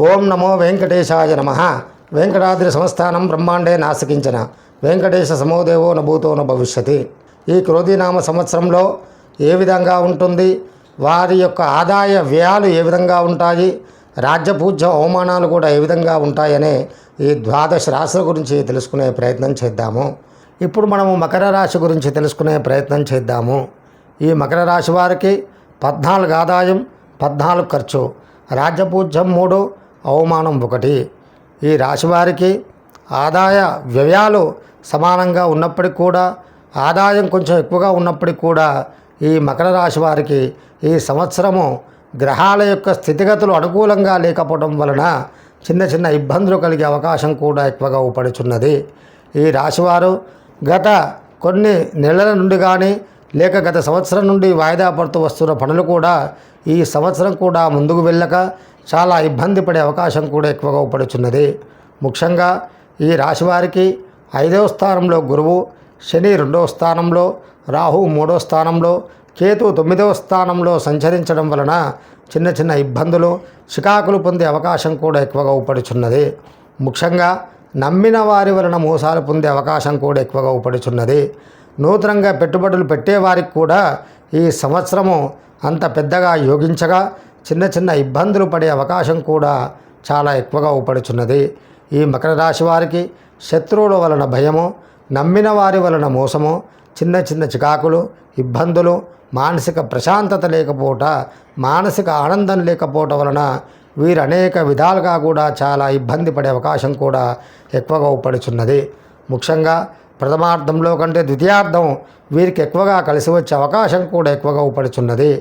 ఓం నమో వెంకటేశాయ నమ. వెంకటాద్రి సంస్థానం బ్రహ్మాండే నాసికించిన. వెంకటేశ సమోదేవో నభూతో భవిష్యతి ఈ క్రోధీనామ సంవత్సరంలో ఏ విధంగా ఉంటుంది? వారి యొక్క ఆదాయ వ్యయాలు ఏ విధంగా ఉంటాయి? రాజ్యపూజ్య అవమానాలు కూడా ఏ విధంగా ఉంటాయనే ఈ ద్వాదశ రాశుల గురించి తెలుసుకునే ప్రయత్నం చేద్దాము. ఇప్పుడు మనము మకర రాశి గురించి తెలుసుకునే ప్రయత్నం చేద్దాము. ఈ మకర రాశి వారికి పద్నాలుగు ఆదాయం పద్నాలుగు ఖర్చు. రాజ్యపూజ్యం మూడు అవమానం ఒకటి. ఈ రాశి వారికి ఆదాయ వ్యయాలు సమానంగా ఉన్నప్పటికీ కూడా ఆదాయం కొంచెం ఎక్కువగా ఉన్నప్పటికీ కూడా ఈ మకర రాశి వారికి ఈ సంవత్సరము గ్రహాల యొక్క స్థితిగతులు అనుకూలంగా లేకపోవడం వలన చిన్న చిన్న ఇబ్బందులు కలిగే అవకాశం కూడా ఎక్కువగా ఊపడుచున్నది. ఈ రాశివారు గత కొన్ని నెలల నుండి కానీ లేక గత సంవత్సరం నుండి వాయిదా పడుతూ వస్తున్న పనులు కూడా ఈ సంవత్సరం కూడా ముందుకు వెళ్ళక చాలా ఇబ్బంది పడే అవకాశం కూడా ఎక్కువగా పడుచున్నది. ముఖ్యంగా ఈ రాశివారికి ఐదవ స్థానంలో గురువు శని రెండవ స్థానంలో రాహు మూడవ స్థానంలో కేతు తొమ్మిదవ స్థానంలో సంచరించడం వలన చిన్న చిన్న ఇబ్బందులు చికాకులు పొందే అవకాశం కూడా ఎక్కువగా ఉపడుచున్నది ముఖ్యంగా నమ్మిన వారి వలన మోసాలు పొందే అవకాశం కూడా ఎక్కువగా ఉపడుచున్నది నూతనంగా పెట్టుబడులు పెట్టేవారికి కూడా ఈ సంవత్సరము అంత పెద్దగా యోగించగా చిన్న చిన్న ఇబ్బందులు పడే అవకాశం కూడా చాలా ఎక్కువగా ఊపడుచున్నది. ఈ మకర రాశి వారికి శత్రువుల వలన భయము నమ్మిన వారి వలన మోసము చిన్న చిన్న చికాకులు ఇబ్బందులు మానసిక ప్రశాంతత లేకపోవట మానసిక ఆనందం లేకపోవటం వలన వీరు అనేక విధాలుగా కూడా చాలా ఇబ్బంది పడే అవకాశం కూడా ఎక్కువగా ఊపడుచున్నది. ముఖ్యంగా ప్రథమార్థంలో కంటే ద్వితీయార్థం వీరికి ఎక్కువగా కలిసి వచ్చే అవకాశం కూడా ఎక్కువగా ఉపడుచున్నది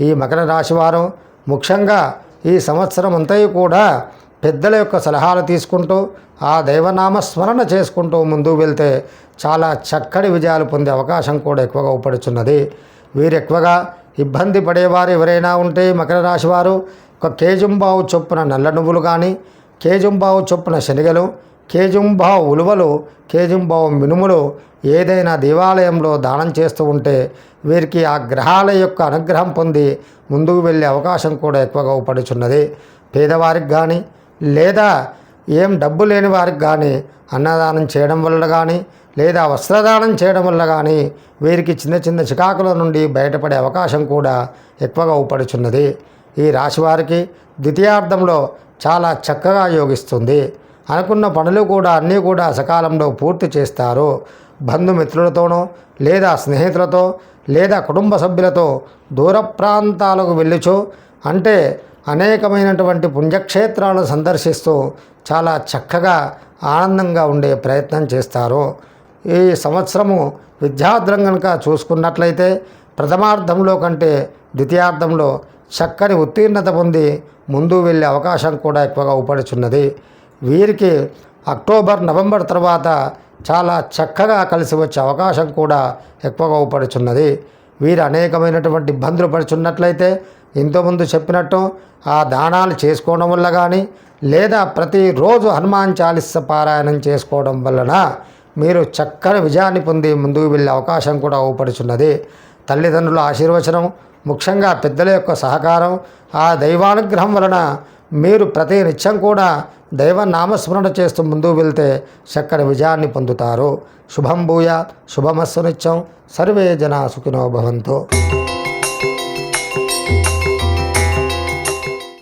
ఈ మకర రాశివారం ముఖ్యంగా ఈ సంవత్సరం అంతా కూడా పెద్దల యొక్క సలహాలు తీసుకుంటూ ఆ దైవనామ స్మరణ చేసుకుంటూ ముందుకు వెళ్తే చాలా చక్కటి విజయాలు పొందే అవకాశం కూడా ఎక్కువగా ఉపడుచున్నది వీరు ఎక్కువగా ఇబ్బంది పడేవారు ఎవరైనా ఉంటే మకర రాశి వారు ఒక కేజుంబావు చొప్పున నల్ల నువ్వులు కానీ కేజుంబావు చొప్పున శనగలు కేజుంబావ్ ఉలువలు కేజుంబావ్ మినుములు ఏదైనా దేవాలయంలో దానం చేస్తూ ఉంటే వీరికి ఆ గ్రహాల యొక్క అనుగ్రహం పొంది ముందుకు వెళ్ళే అవకాశం కూడా ఎక్కువగా ఉపడుచున్నది పేదవారికి కానీ లేదా ఏం డబ్బు లేని వారికి కానీ అన్నదానం చేయడం వల్ల కానీ లేదా వస్త్రదానం చేయడం వల్ల కానీ వీరికి చిన్న చిన్న చికాకుల నుండి బయటపడే అవకాశం కూడా ఎక్కువగా ఉపడుచున్నది ఈ రాశివారికి ద్వితీయార్థంలో చాలా చక్కగా యోగిస్తుంది. అనుకున్న పనులు కూడా అన్నీ కూడా సకాలంలో పూర్తి చేస్తారు. బంధుమిత్రులతోనో లేదా స్నేహితులతో లేదా కుటుంబ సభ్యులతో దూర ప్రాంతాలకు వెళ్ళుచో అంటే అనేకమైనటువంటి పుణ్యక్షేత్రాలను సందర్శిస్తూ చాలా చక్కగా ఆనందంగా ఉండే ప్రయత్నం చేస్తారు. ఈ సంవత్సరము విద్యార్థులం కనుక చూసుకున్నట్లయితే ప్రథమార్థంలో కంటే ద్వితీయార్థంలో చక్కని ఉత్తీర్ణత పొంది ముందు వెళ్ళే అవకాశం కూడా ఎక్కువగా ఉపడుచున్నది వీరికి అక్టోబర్ నవంబర్ తర్వాత చాలా చక్కగా కలిసి వచ్చే అవకాశం కూడా ఎక్కువగా ఉపడుచున్నది వీరు అనేకమైనటువంటి ఇబ్బందులు పడుచున్నట్లయితే ఇంతకుముందు చెప్పినట్టు ఆ దానాలు చేసుకోవడం వల్ల కానీ లేదా ప్రతిరోజు హనుమాన్ చాలీస పారాయణం చేసుకోవడం వలన మీరు చక్కని విజయాన్ని పొంది ముందుకు వెళ్ళే అవకాశం కూడా ఊపడుచున్నది. తల్లిదండ్రుల ఆశీర్వచనం ముఖ్యంగా పెద్దల యొక్క సహకారం ఆ దైవానుగ్రహం వలన మీరు ప్రతి నిత్యం కూడా దైవ నామస్మరణ చేస్తూ ముందుకు వెళ్తే చక్కని విజయాన్ని పొందుతారు. శుభం భూయ శుభమస్సు నిత్యం. సర్వే జనా సుఖినో భవంతో.